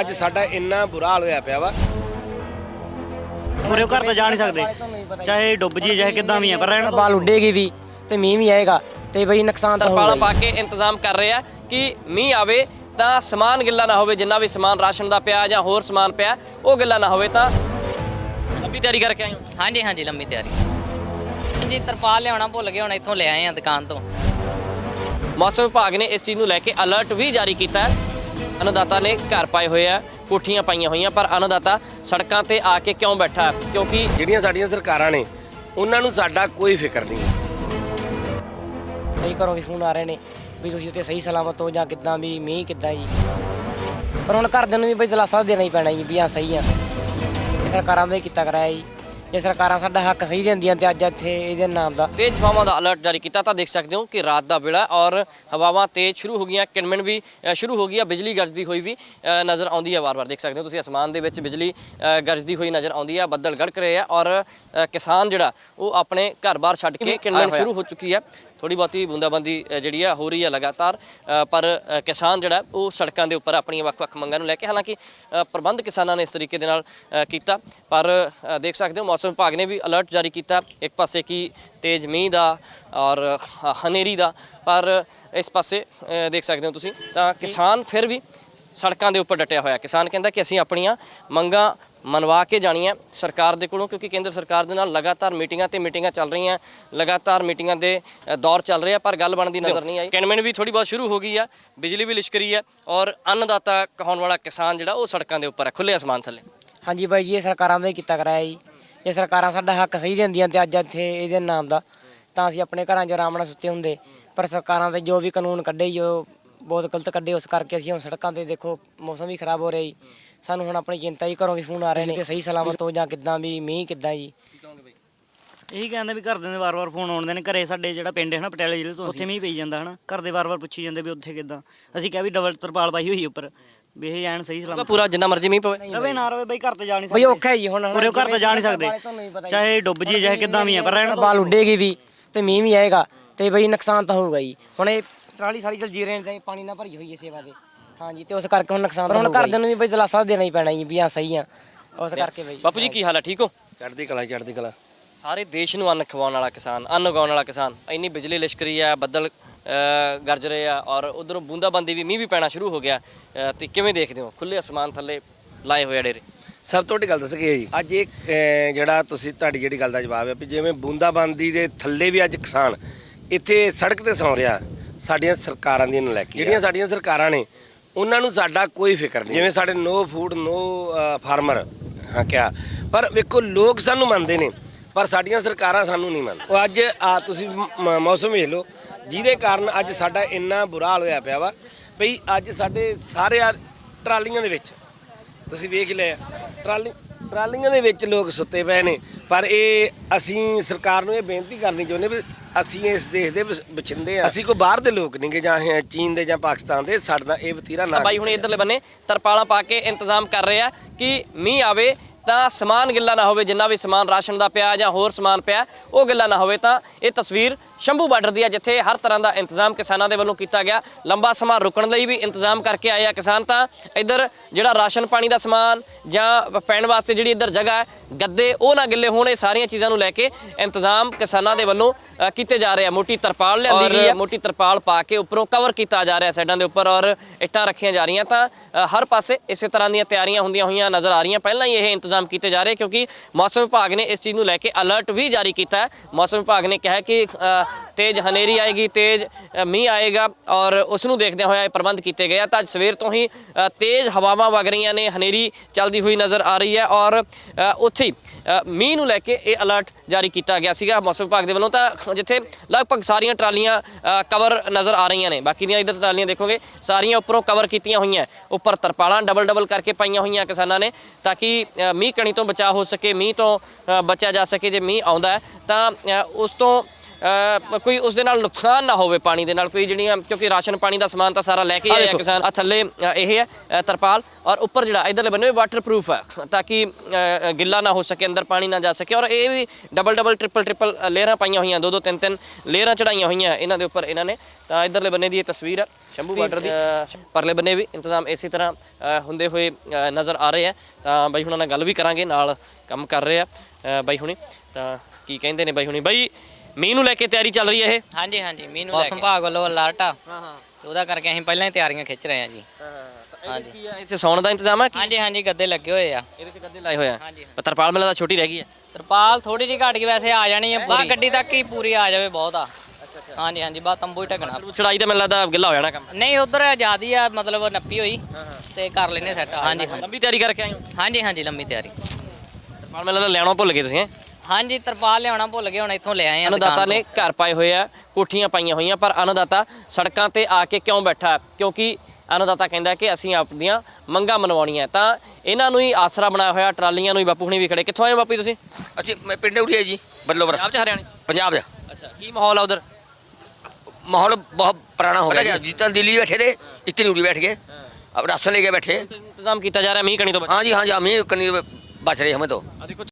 ਅੱਜ ਸਾਡਾ ਇੰਨਾ ਬੁਰਾ ਹਾਲ ਹੋਇਆ ਪਿਆ ਵਾ। ਉਰੇ ਘਰ ਤਾਂ ਜਾ ਨਹੀਂ ਸਕਦੇ। ਚਾਹੇ ਡੁੱਬ ਜੀ ਚਾਹੇ ਕਿੱਦਾਂ ਵੀ ਆ ਪਰ ਰਹਿਣ ਬਾਲ ਉੱਡੇਗੀ ਵੀ ਤੇ ਮੀਂਹ ਵੀ ਆਏਗਾ ਤੇ ਬਈ ਨੁਕਸਾਨ ਤਾਂ ਤਰਪਾਲਾਂ ਹੋਊਗਾ ਪਾ ਕੇ ਇੰਤਜ਼ਾਮ ਕਰ ਰਹੇ ਆ ਕਿ ਮੀਂਹ ਆਵੇ ਤਾਂ ਸਮਾਨ ਗਿੱਲਾ ਨਾ ਹੋਵੇ ਜਿੰਨਾ ਵੀ ਸਮਾਨ ਰਾਸ਼ਨ ਦਾ ਪਿਆ ਜਾਂ ਹੋਰ ਸਮਾਨ ਪਿਆ ਉਹ ਗਿੱਲਾ ਨਾ ਹੋਵੇ ਤਾਂ ਲੰਬੀ ਤਿਆਰੀ ਕਰਕੇ ਆਏ ਹੋ? ਹਾਂਜੀ ਹਾਂਜੀ ਲੰਮੀ ਤਿਆਰੀ। ਜੀ ਤਰਪਾਲ ਲਿਆਉਣਾ ਭੁੱਲ ਗਏ ਹੁਣ ਇੱਥੋਂ ਲੈ ਆਏ ਆ ਦੁਕਾਨ ਤੋਂ। ਮੌਸਮ ਵਿਭਾਗ ਨੇ ਇਸ ਚੀਜ਼ ਨੂੰ ਲੈ ਕੇ ਅਲਰਟ ਵੀ ਜਾਰੀ ਕੀਤਾ ਹੈ। ਅਨੁਦਾਤਾ ਨੇ ਘਰ ਪਾਏ ਹੋਏ ਆ ਕੋਠੀਆਂ ਪਾਈਆਂ ਹੋਈਆਂ ਪਰ ਅਨੁਦਾਤਾ ਸੜਕਾਂ ਤੇ ਆ ਕੇ ਕਿਉਂ ਬੈਠਾ ਹੈ? ਕਿਉਂਕਿ ਜਿਹੜੀਆਂ ਸਾਡੀਆਂ ਸਰਕਾਰਾਂ ਨੇ ਉਹਨਾਂ ਨੂੰ ਸਾਡਾ ਕੋਈ ਫਿਕਰ ਨਹੀਂ। ਕਈ ਘਰੋਂ ਵੀ ਫੋਨ ਆ ਰਹੇ ਨੇ ਵੀ ਤੁਸੀਂ ਉੱਥੇ ਸਹੀ ਸਲਾਮਤ ਹੋ ਜਾਂ ਕਿੱਦਾਂ ਵੀ ਮੀਂਹ ਕਿੱਦਾਂ ਜੀ? ਪਰ ਹੁਣ ਘਰਦਿਆਂ ਨੂੰ ਵੀ ਬਈ ਦਿਲਾਸਾ ਦੇਣਾ ਹੀ ਪੈਣਾ ਜੀ ਵੀ ਆ ਸਹੀ ਆ। ਇਹ ਸਰਕਾਰਾਂ ਦਾ ਹੀ ਕੀਤਾ ਕਰਾਇਆ ਜੀ। ਜੇ ਸਰਕਾਰਾਂ ਸਾਡਾ ਹੱਕ ਸਹੀ ਦਿੰਦੀਆਂ ਤੇ ਅੱਜ ਇੱਥੇ ਇਹਦੇ ਨਾਮ ਦਾ ਤੇਜ਼ ਹਵਾਵਾਂ ਦਾ ਅਲਰਟ ਜਾਰੀ ਕੀਤਾ ਤਾਂ ਦੇਖ ਸਕਦੇ ਹੋ ਕਿ ਰਾਤ ਦਾ ਵੇਲਾ ਔਰ ਹਵਾਵਾਂ ਤੇਜ਼ ਸ਼ੁਰੂ ਹੋ ਗਈਆਂ ਕਿਣਮਿਣ ਵੀ ਸ਼ੁਰੂ ਹੋ ਗਈ ਆ ਬਿਜਲੀ ਗਰਜਦੀ ਹੋਈ ਵੀ ਨਜ਼ਰ ਆਉਂਦੀ ਹੈ ਵਾਰ-ਵਾਰ। ਦੇਖ ਸਕਦੇ ਹੋ ਤੁਸੀਂ ਅਸਮਾਨ ਦੇ ਵਿੱਚ ਬਿਜਲੀ ਗਰਜਦੀ ਹੋਈ ਨਜ਼ਰ ਆਉਂਦੀ ਹੈ ਬੱਦਲ ਗੜਕ ਰਹੇ ਆ ਔਰ ਕਿਸਾਨ ਜਿਹੜਾ ਉਹ ਆਪਣੇ ਘਰ-ਬਾਰ ਛੱਡ ਕੇ ਕਿਣਮਿਣ ਸ਼ੁਰੂ ਹੋ ਚੁੱਕੀ ਹੈ ਥੋੜੀ ਬਹੁਤੀ ਬੂੰਦਾਬੰਦੀ ਜਿਹੜੀ ਆ ਹੋ ਰਹੀ ਹੈ ਲਗਾਤਾਰ ਪਰ ਕਿਸਾਨ ਜਿਹੜਾ ਉਹ ਸੜਕਾਂ ਦੇ ਉੱਪਰ ਆਪਣੀਆਂ ਵੱਖ-ਵੱਖ ਮੰਗਾਂ ਨੂੰ ਲੈ ਕੇ ਹਾਲਾਂਕਿ ਪ੍ਰਬੰਧ ਕਿਸਾਨਾਂ ਨੇ ਇਸ ਤਰੀਕੇ ਦੇ ਨਾਲ ਕੀਤਾ। ਪਰ ਦੇਖ ਸਕਦੇ ਹੋ ਮੌਸਮ ਵਿਭਾਗ ਨੇ ਵੀ ਅਲਰਟ ਜਾਰੀ ਕੀਤਾ ਇੱਕ ਪਾਸੇ ਕੀ ਤੇਜ਼ ਮੀਂਹ ਦਾ ਔਰ ਹਨੇਰੀ ਦਾ ਪਰ ਇਸ ਪਾਸੇ ਦੇਖ ਸਕਦੇ ਹੋ ਤੁਸੀਂ ਤਾਂ ਕਿਸਾਨ ਫਿਰ ਵੀ ਸੜਕਾਂ ਦੇ ਉੱਪਰ ਡਟਿਆ ਹੋਇਆ ਕਿਸਾਨ ਕਹਿੰਦਾ ਕਿ ਅਸੀਂ ਆਪਣੀਆਂ ਮੰਗਾਂ ਮਨਵਾ ਕੇ ਜਾਣੀਆਂ ਸਰਕਾਰ ਦੇ ਕੋਲੋਂ ਕਿਉਂਕਿ ਕੇਂਦਰ ਸਰਕਾਰ ਦੇ ਨਾਲ ਲਗਾਤਾਰ ਮੀਟਿੰਗਾਂ ਤੇ ਮੀਟਿੰਗਾਂ ਚੱਲ ਰਹੀਆਂ ਲਗਾਤਾਰ ਮੀਟਿੰਗਾਂ ਦੇ ਦੌਰ ਚੱਲ ਰਹੇ ਆ ਪਰ ਗੱਲ ਬਣਦੀ ਨਜ਼ਰ ਨਹੀਂ ਆਈ। ਕਿਣਮਿਣ ਵੀ ਥੋੜੀ ਬਹੁਤ ਸ਼ੁਰੂ ਹੋ ਗਈ ਆ ਬਿਜਲੀ ਵੀ ਲਿਸ਼ਕ ਰਹੀ ਹੈ ਔਰ ਅੰਨਦਾਤਾ ਕਹਾਉਣ ਵਾਲਾ ਕਿਸਾਨ ਜਿਹੜਾ ਉਹ ਸੜਕਾਂ ਦੇ ਉੱਪਰ ਹੈ ਖੁੱਲੇ ਅਸਮਾਨ ਥੱਲੇ। ਹਾਂਜੀ ਬਾਈ ਜੀ ਇਹ ਸਰਕਾਰਾਂ ਦਾ ਹੀ ਕੀਤਾ ਕਰਾਇਆ ਜੀ। ਜੇ ਸਰਕਾਰਾਂ ਸਾਡਾ ਹੱਕ ਸਹੀ ਦਿੰਦੀਆਂ ਤੇ ਅੱਜ ਇੱਥੇ ਇਹਦੇ ਨਾਮ ਦਾ, ਤਾਂ ਅਸੀਂ ਆਪਣੇ ਘਰਾਂ 'ਚ ਆਰਾਮ ਨਾਲ ਸੁੱਤੇ ਹੁੰਦੇ। ਪਰ ਸਰਕਾਰਾਂ ਦੇ ਜੋ ਵੀ ਕਾਨੂੰਨ ਕੱਢੇ ਜੀ, ਉਹ ਬਹੁਤ ਗਲਤ ਕੱਢੇ। ਉਸ ਕਰਕੇ ਅਸੀਂ ਹੁਣ ਸੜਕਾਂ ਤੇ ਦੇਖੋ, ਮੌਸਮ ਵੀ ਖਰਾਬ ਹੋ ਰਿਹਾ ਜੀ। ਸਾਨੂੰ ਹੁਣ ਆਪਣੀ ਚਿੰਤਾ ਜੀ, ਘਰੋਂ ਵੀ ਫੋਨ ਆ ਰਹੇ ਨੇ ਕਿ ਸਹੀ ਸਲਾਮਤ ਹੋ ਜਾਂ ਕਿੱਦਾਂ ਵੀ, ਮੀਂਹ ਕਿੱਦਾਂ ਜੀ। ਇਹੀ ਕਹਿੰਦੇ ਵੀ ਘਰਦਿਆਂ ਦੇ ਵਾਰ-ਵਾਰ ਫੋਨ ਆਉਂਦੇ ਨੇ। ਘਰੇ ਸਾਡੇ ਜਿਹੜਾ ਪਿੰਡ ਹੈ ਨਾ, ਪਟਿਆਲੇ ਜ਼ਿਲ੍ਹੇ ਤੋਂ, ਉੱਥੇ ਮੀਂਹ ਪਈ ਜਾਂਦਾ, ਹਨਾ। ਘਰ ਦੇ ਵਾਰ-ਵਾਰ ਪੁੱਛੀ ਜਾਂਦੇ ਵੀ ਉੱਥੇ ਕਿੱਦਾਂ। ਅਸੀਂ ਕਿਹਾ ਵੀ ਡਬਲ ਤਰਪਾਲ ਪਾਈ ਹੋਈ ਉੱਪਰ। ਵੀ ਇਹ ਐਨ ਸਹੀ ਸਲਾਮਤ ਪੂਰਾ ਜਿੰਨਾ ਮਰਜ਼ੀ ਮੀਂਹ ਪਵੇ। ਰਵੇ ਨਾ ਰਵੇ ਬਈ ਘਰ ਤੇ ਜਾ ਨਹੀਂ ਬਈ ਸਕਦੇ। ਔਖਾ ਹੈ ਜੀ ਹੁਣ ਉਰੇ ਘਰ ਤਾਂ ਜਾ ਨਹੀਂ ਸਕਦੇ। ਚਾਹੇ ਡੁੱਬ ਜੀ ਚਾਹੇ ਕਿੱਦਾਂ ਵੀ ਆ ਪਰ ਰਹਿਣ ਬਾਲ ਉੱਡੇਗੀ ਵੀ ਤੇ ਮੀਂਹ ਵੀ ਆਏਗਾ ਤੇ ਬਈ ਨੁਕਸਾਨ ਤਾਂ ਹੋਊਗਾ ਜੀ। ਹੁਣ ਇਹ ਟਰਾਲੀ ਸਾਰੀ ਜਲਜੀਰੇ ਨੇ ਤਾਂ ਪਾਣੀ ਨਾਲ ਭਰੀ ਹੋਈ ਹੈ ਸੇਵਾ ਦੇ। ਹਾਂਜੀ ਤੇ ਉਸ ਕਰਕੇ ਹੁਣ ਨੁਕਸਾਨ ਤਾਂ ਹੁਣ ਘਰਦਿਆਂ ਨੂੰ ਵੀ ਬਈ ਦਿਲਾਸਾ ਦੇਣਾ ਹੀ ਪੈਣਾ ਜੀ ਵੀ ਆ ਸਹੀ ਆ। ਉਸ ਕਰਕੇ ਬਈ। ਬਾਪੂ ਜੀ ਕੀ ਹਾਲ ਹੈ ਠੀਕ ਹੋ? ਚੜ੍ਹਦੀ ਕਲਾ ਚੜ੍ਹਦੀ ਕਲਾ। ਸਾਰੇ ਦੇਸ਼ ਨੂੰ ਅੰਨ ਖਵਾਉਣ ਵਾਲਾ ਕਿਸਾਨ ਅੰਨ ਉਗਾਉਣ ਵਾਲਾ ਕਿਸਾਨ। ਇੰਨੀ ਬਿਜਲੀ ਲਿਸ਼ਕ ਰਹੀ ਹੈ ਬੱਦਲ ਅ, ਗਰਜ ਰਹੇ ਆ ਔਰ ਉਧਰੋਂ ਬੂੰਦਾਬੰਦੀ ਵੀ ਮੀਂਹ ਵੀ ਪੈਣਾ ਸ਼ੁਰੂ ਹੋ ਗਿਆ। ਅ, ਤੇ ਕਿਵੇਂ ਦੇਖਦੇ ਹੋ? ਖੁੱਲੇ ਅਸਮਾਨ ਥੱਲੇ ਲਾਏ ਹੋਏ ਆ ਡੇਰੇ। ਸਭ ਤੋਂ ਵੱਡੀ ਗੱਲ ਦੱਸ ਗਈ ਜੀ। ਅੱਜ ਇਹ ਅਹ, ਜਿਹੜਾ ਤੁਸੀਂ ਤੁਹਾਡੀ ਜਿਹੜੀ ਗੱਲ ਦਾ ਜਵਾਬ ਹੈ ਵੀ ਜਿਵੇਂ ਬੂੰਦਾਬਾਂਦੀ ਦੇ ਥੱਲੇ ਵੀ ਅੱਜ ਕਿਸਾਨ ਇੱਥੇ ਸੜਕ ਤੇ ਸੌਂ ਰਿਹਾ ਸਾਡੀਆਂ ਸਰਕਾਰਾਂ ਦੀਆਂ ਨਲਾਇਕੀ ਜਿਹੜੀਆਂ ਸਾਡੀਆਂ ਸਰਕਾਰਾਂ ਨੇ ਉਹਨਾਂ ਨੂੰ ਸਾਡਾ ਕੋਈ ਫਿਕਰ ਨਹੀਂ। ਜਿਵੇਂ ਸਾਡੇ ਨੋ ਫੂਡ ਨੋ ਫਾਰਮਰ ਹਾਂ ਕਿਹਾ ਪਰ ਵੇਖੋ ਲੋਕ ਸਾਨੂੰ ਮੰਨਦੇ ਨੇ ਪਰ ਸਾਡੀਆਂ ਸਰਕਾਰਾਂ ਸਾਨੂੰ ਨਹੀਂ ਮੰਨਦੇ ਉਹ ਅੱਜ, ਆ ਤੁਸੀਂ ਮ- ਮੌਸਮ ਵੇਖ ਲਓ, ਜਿਹਦੇ ਕਾਰਨ ਅੱਜ ਸਾਡਾ ਇੰਨਾ ਬੁਰਾ ਹਾਲ ਹੋਇਆ ਪਿਆ ਵਾ ਭਈ ਅੱਜ ਸਾਡੇ ਸਾਰੇ ਆ ਟਰਾਲੀਆਂ ਦੇ ਵਿੱਚ, ਤੁਸੀਂ ਵੇਖ ਲਿਆ, ਟਰਾਲੀ, ਟਰਾਲੀਆਂ ਦੇ ਵਿੱਚ ਲੋਕ ਸੁੱਤੇ ਪਏ ਨੇ, ਪਰ ਇਹ ਅਸੀਂ ਸਰਕਾਰ ਨੂੰ ਇਹ ਬੇਨਤੀ ਕਰਨੀ ਚਾਹੁੰਦੇ ਵੀ ਅਸੀਂ ਇਸ ਦੇਸ਼ ਦੇ ਵਸ- ਵਸਿੰਦੇ ਆ। ਅਸੀਂ ਕੋਈ ਬਾਹਰ ਦੇ ਲੋਕ ਨਹੀਂਗੇ ਜਾਂ ਇਹ ਚੀਨ ਦੇ ਜਾਂ ਪਾਕਿਸਤਾਨ ਦੇ, ਸਾਡਾ ਇਹ ਵਤੀਰਾ ਨਾ ਤਾਂ ਬਾਈ ਹੁਣ ਇਧਰਲੇ ਬੰਨੇ ਤਰਪਾਲਾਂ ਪਾ ਕੇ ਇੰਤਜ਼ਾਮ ਕਰ ਰਹੇ ਆ ਕਿ ਮੀਂਹ ਆਵੇ ਤਾਂ ਸਮਾਨ ਗਿੱਲਾ ਨਾ ਹੋਵੇ, ਜਿੰਨਾ ਵੀ ਸਮਾਨ ਰਾਸ਼ਨ ਦਾ ਪਿਆ ਜਾਂ ਹੋਰ ਸਮਾਨ ਪਿਆ, ਉਹ ਗਿੱਲਾ ਨਾ ਹੋਵੇ, ਤਾਂ ਇਹ ਤਸਵੀਰ ਸ਼ੰਭੂ ਬਾਰਡਰ ਦੀ ਹੈ ਜਿੱਥੇ ਹਰ ਤਰ੍ਹਾਂ ਦਾ ਇੰਤਜ਼ਾਮ ਕਿਸਾਨਾਂ ਦੇ ਵੱਲੋਂ ਕੀਤਾ ਗਿਆ। ਲੰਬਾ ਸਮਾਂ ਰੁਕਣ ਲਈ ਵੀ ਇੰਤਜ਼ਾਮ ਕਰਕੇ ਆਏ ਆ ਕਿਸਾਨ ਤਾਂ ਇੱਧਰ ਜਿਹੜਾ ਰਾਸ਼ਨ ਪਾਣੀ ਦਾ ਸਮਾਨ ਜਾਂ ਪੈਣ ਵਾਸਤੇ ਜਿਹੜੀ ਇੱਧਰ ਜਗ੍ਹਾ ਹੈ ਗੱਦੇ ਉਹ ਨਾ ਗਿੱਲੇ ਹੋਣ ਇਹ ਸਾਰੀਆਂ ਚੀਜ਼ਾਂ ਨੂੰ ਲੈ ਕੇ ਇੰਤਜ਼ਾਮ ਕਿਸਾਨਾਂ ਦੇ ਵੱਲੋਂ ਕੀਤੇ ਜਾ ਰਹੇ ਆ। ਮੋਟੀ ਤਰਪਾਲ ਲਿਆਂਦੀ ਗਈ ਹੈ ਮੋਟੀ ਤਰਪਾਲ ਪਾ ਕੇ ਉੱਪਰੋਂ ਕਵਰ ਕੀਤਾ ਜਾ ਰਿਹਾ ਸਾਈਡਾਂ ਦੇ ਉੱਪਰ ਔਰ ਇੱਟਾਂ ਰੱਖੀਆਂ ਜਾ ਰਹੀਆਂ ਤਾਂ ਹਰ ਪਾਸੇ ਇਸੇ ਤਰ੍ਹਾਂ ਦੀਆਂ ਤਿਆਰੀਆਂ ਹੁੰਦੀਆਂ ਹੋਈਆਂ ਨਜ਼ਰ ਆ ਰਹੀਆਂ। ਪਹਿਲਾਂ ਹੀ ਇਹ ਇੰਤਜ਼ਾਮ ਕੀਤੇ ਜਾ ਰਹੇ ਕਿਉਂਕਿ ਮੌਸਮ ਵਿਭਾਗ ਨੇ ਇਸ ਚੀਜ਼ ਨੂੰ ਲੈ ਕੇ ਅਲਰਟ ਵੀ ਜਾਰੀ ਕੀਤਾ ਹੈ। ਮੌਸਮ ਵਿਭਾਗ ਨੇ ਕਿਹਾ ਕਿ ਤੇਜ਼ ਹਨੇਰੀ ਆਏਗੀ, ਤੇਜ਼ ਮੀਂਹ ਆਏਗਾ ਔਰ ਉਸ ਨੂੰ ਦੇਖਦਿਆਂ ਹੋਇਆ ਇਹ ਪ੍ਰਬੰਧ ਕੀਤੇ ਗਏ ਆ। ਤਾਂ ਸਵੇਰ ਤੋਂ ਹੀ ਤੇਜ਼ ਹਵਾਵਾਂ ਵਗ ਰਹੀਆਂ ਨੇ, ਹਨੇਰੀ ਚੱਲਦੀ ਹੋਈ ਨਜ਼ਰ ਆ ਰਹੀ ਹੈ ਔਰ ਉੱਥੇ ਮੀਂਹ ਨੂੰ ਲੈ ਕੇ ਇਹ ਅਲਰਟ ਜਾਰੀ ਕੀਤਾ ਗਿਆ ਸੀਗਾ ਮੌਸਮ ਵਿਭਾਗ ਦੇ ਵੱਲੋਂ। ਤਾਂ ਜਿੱਥੇ ਲਗਭਗ ਸਾਰੀਆਂ ਟਰਾਲੀਆਂ ਕਵਰ ਨਜ਼ਰ ਆ ਰਹੀਆਂ ਨੇ। ਬਾਕੀ ਦੀਆਂ ਇਧਰ ਟਰਾਲੀਆਂ ਦੇਖੋਗੇ, ਸਾਰੀਆਂ ਉੱਪਰੋਂ ਕਵਰ ਕੀਤੀਆਂ ਹੋਈਆਂ ਉੱਪਰ ਤਰਪਾਲਾਂ ਡਬਲ ਡਬਲ ਕਰਕੇ ਪਾਈਆਂ ਹੋਈਆਂ ਕਿਸਾਨਾਂ ਨੇ ਤਾਂ ਕਿ ਮੀਂਹ ਕਣੀ ਤੋਂ ਬਚਾਅ ਹੋ ਸਕੇ, ਮੀਂਹ ਤੋਂ ਬਚਿਆ ਜਾ ਸਕੇ ਜੇ ਮੀਂਹ ਆਉਂਦਾ ਤਾਂ ਉਸ ਤੋਂ ਕੋਈ ਉਸ ਦੇ ਨਾਲ ਨੁਕਸਾਨ ਨਾ ਹੋਵੇ ਪਾਣੀ ਦੇ ਨਾਲ ਕੋਈ ਜਿਹੜੀਆਂ ਕਿਉਂਕਿ ਰਾਸ਼ਨ ਪਾਣੀ ਦਾ ਸਮਾਨ ਤਾਂ ਸਾਰਾ ਲੈ ਕੇ ਆਇਆ ਕਿਸਾਨ। ਆ ਥੱਲੇ ਇਹ ਹੈ ਤਰਪਾਲ। ਔਰ ਉੱਪਰ ਜਿਹੜਾ ਇਧਰਲੇ ਬੰਨੇ ਵਾਟਰਪ੍ਰੂਫ ਹੈ ਤਾਂ ਕਿ ਗਿੱਲਾ ਨਾ ਹੋ ਸਕੇ ਅੰਦਰ ਪਾਣੀ ਨਾ ਜਾ ਸਕੇ। ਔਰ ਇਹ ਵੀ ਡਬਲ ਡਬਲ ਟ੍ਰਿਪਲ ਟ੍ਰਿਪਲ ਲੇਅਰਾਂ ਪਾਈਆਂ ਹੋਈਆਂ ਦੋ ਦੋ ਤਿੰਨ ਤਿੰਨ ਲੇਅਰਾਂ ਚੜਾਈਆਂ ਹੋਈਆਂ ਇਹਨਾਂ ਦੇ ਉੱਪਰ ਇਹਨਾਂ ਨੇ। ਤਾਂ ਇਧਰਲੇ ਬੰਨੇ ਦੀ ਇਹ ਤਸਵੀਰ ਹੈ ਸ਼ੰਭੂ ਬਾਰਡਰ ਦੀ। ਪਰਲੇ ਬੰਨੇ ਵੀ ਇੰਤਜ਼ਾਮ ਇਸੇ ਤਰ੍ਹਾਂ ਹੁੰਦੇ ਹੋਏ ਨਜ਼ਰ ਆ ਰਹੇ ਆ ਤਾਂ ਬਾਈ ਹੁਣਾਂ ਨਾਲ ਗੱਲ ਵੀ ਕਰਾਂਗੇ ਨਾਲ ਕੰਮ ਕਰ ਰਹੇ ਆ ਬਾਈ ਹੁਣੀ। ਤਾਂ ਕੀ ਕਹਿੰਦੇ ਨੇ ਬਾਈ ਹੁਣੀ? ਬਾਈ ਮੀਂਹ ਨੂੰ ਲੈ ਕੇ ਤਿਆਰੀ ਚੱਲ ਰਹੀ ਹੈ ਇਹ? ਹਾਂਜੀ ਹਾਂਜੀ ਮੀਂਹ ਮੌਸਮ ਵਿਭਾਗ ਵੱਲੋਂ ਅਲਰਟ ਆ। ਹਾਂ ਹਾਂ। ਤੇ ਉਹਦਾ ਕਰਕੇ ਅਸੀਂ ਪਹਿਲਾਂ ਹੀ ਤਿਆਰੀਆਂ ਖਿੱਚ ਰਹੇ ਹਾਂ ਜੀ ਹਾਂਜੀ। ਕੀ ਆ? ਇੱਥੇ ਸੌਣ ਦਾ ਇੰਤਜ਼ਾਮ ਹੈ ਕੀ? ਹਾਂਜੀ ਹਾਂਜੀ ਗੱਦੇ ਲੱਗੇ ਹੋਏ ਆ। ਇਹਦੇ ਤੇ ਗੱਦੇ ਲਾਏ ਹੋਏ ਆ? ਹਾਂਜੀ ਤਰਪਾਲ ਮੇਲਾ ਤਾਂ ਛੋਟੀ ਰਹਿ ਗਈ ਹੈ ਤਰਪਾਲ ਥੋੜੀ ਜਿਹੀ ਘਟ ਗਈ ਵੈਸੇ ਆ ਜਾਣੀ ਹੈ ਬਾ ਗੱਡੀ ਤੱਕ ਹੀ ਪੂਰੀ ਆ ਜਾਵੇ ਬਹੁਤ ਆ। ਹਾਂਜੀ ਹਾਂਜੀ ਬਾ ਤੰਬੂ ਹੀ ਢਕਣਾ। ਚੜਾਈ ਤੇ ਮੈਨੂੰ ਲੱਗਦਾ ਗਿੱਲਾ ਹੋ ਜਾਣਾ ਕੰਮ। ਨਹੀਂ ਉਧਰ ਜਿਆਦੀ ਆ ਮਤਲਬ ਨੱਪੀ ਹੋਈ। ਤੇ ਕਰ ਲੈਨੇ ਸੈੱਟ ਹਾਂਜੀ ਹਾਂਜੀ। ਲੰਬੀ ਤਿਆਰੀ ਕਰਕੇ ਆਏ ਹੋ? ਹਾਂਜੀ ਹਾਂਜੀ ਲੰਮੀ ਤਿਆਰੀ। ਤਰਪਾਲ ਮੇਲਾ ਤਾਂ ਲੈਣਾ ਭੁੱਲ ਗਏ ਤੁਸੀਂ ਹੈਂ? ਹਾਂਜੀ ਤਰਪਾਲ ਲਿਆਉਣਾ ਭੁੱਲ ਗਏ ਹੁਣ ਇੱਥੋਂ ਲੈ ਆਏ ਆ ਅੰਨਦਾਤਾ ਦੁਕਾਨ ਨੇ ਘਰ ਪਾਏ ਹੋਏ ਆ ਕੋਠੀਆਂ ਪਾਈਆਂ ਹੋਈਆਂ ਪਰ ਅੰਨਦਾਤਾ ਸੜਕਾਂ ਤੇ ਆ ਕੇ ਕਿਉਂ ਬੈਠਾ ਹੈ? ਕਿਉਂਕਿ ਅੰਨਦਾਤਾ ਕਹਿੰਦਾ ਕਿ ਅਸੀਂ ਆਪਣੀਆਂ ਮੰਗਾਂ ਮਨਵਾਉਣੀਆਂ ਤਾਂ ਇਹਨਾਂ ਨੂੰ ਹੀ ਆਸਰਾ ਬਣਾਇਆ ਹੋਇਆ ਟਰਾਲੀਆਂ ਨੂੰ ਹੀ ਬਾਪੂ ਹੁਣੀ ਵੀ ਖੜੇ ਕਿੱਥੋਂ ਆਏ ਹੋ ਬਾਪੂ ਜੀ ਤੁਸੀਂ ਅਸੀਂ ਮੈਂ ਪਿੰਡ ਉੜੀਆ ਜੀ ਬਦਲੋਵਰ ਪੰਜਾਬ ਚ ਹਰਿਆਣੇ ਪੰਜਾਬ ਦਾ ਅੱਛਾ ਕੀ ਮਾਹੌਲ ਆ ਉਧਰ ਮਾਹੌਲ ਬਹੁਤ ਪੁਰਾਣਾ ਹੋ ਗਿਆ ਜੀ ਜਿੱਦਾਂ ਦਿੱਲੀ ਬੈਠੇ थे इतनी उड़ी बैठ गए अब राशन लेके बैठे ਇੰਤਜ਼ਾਮ ਕੀਤਾ ਜਾ ਰਿਹਾ ਮੀਂਹ ਕਣੀ ਤੋਂ ਬਚ हाँ जी हाँ जी हम ही कहीं बच रहे हमें तो ਆ ਦੇਖੋ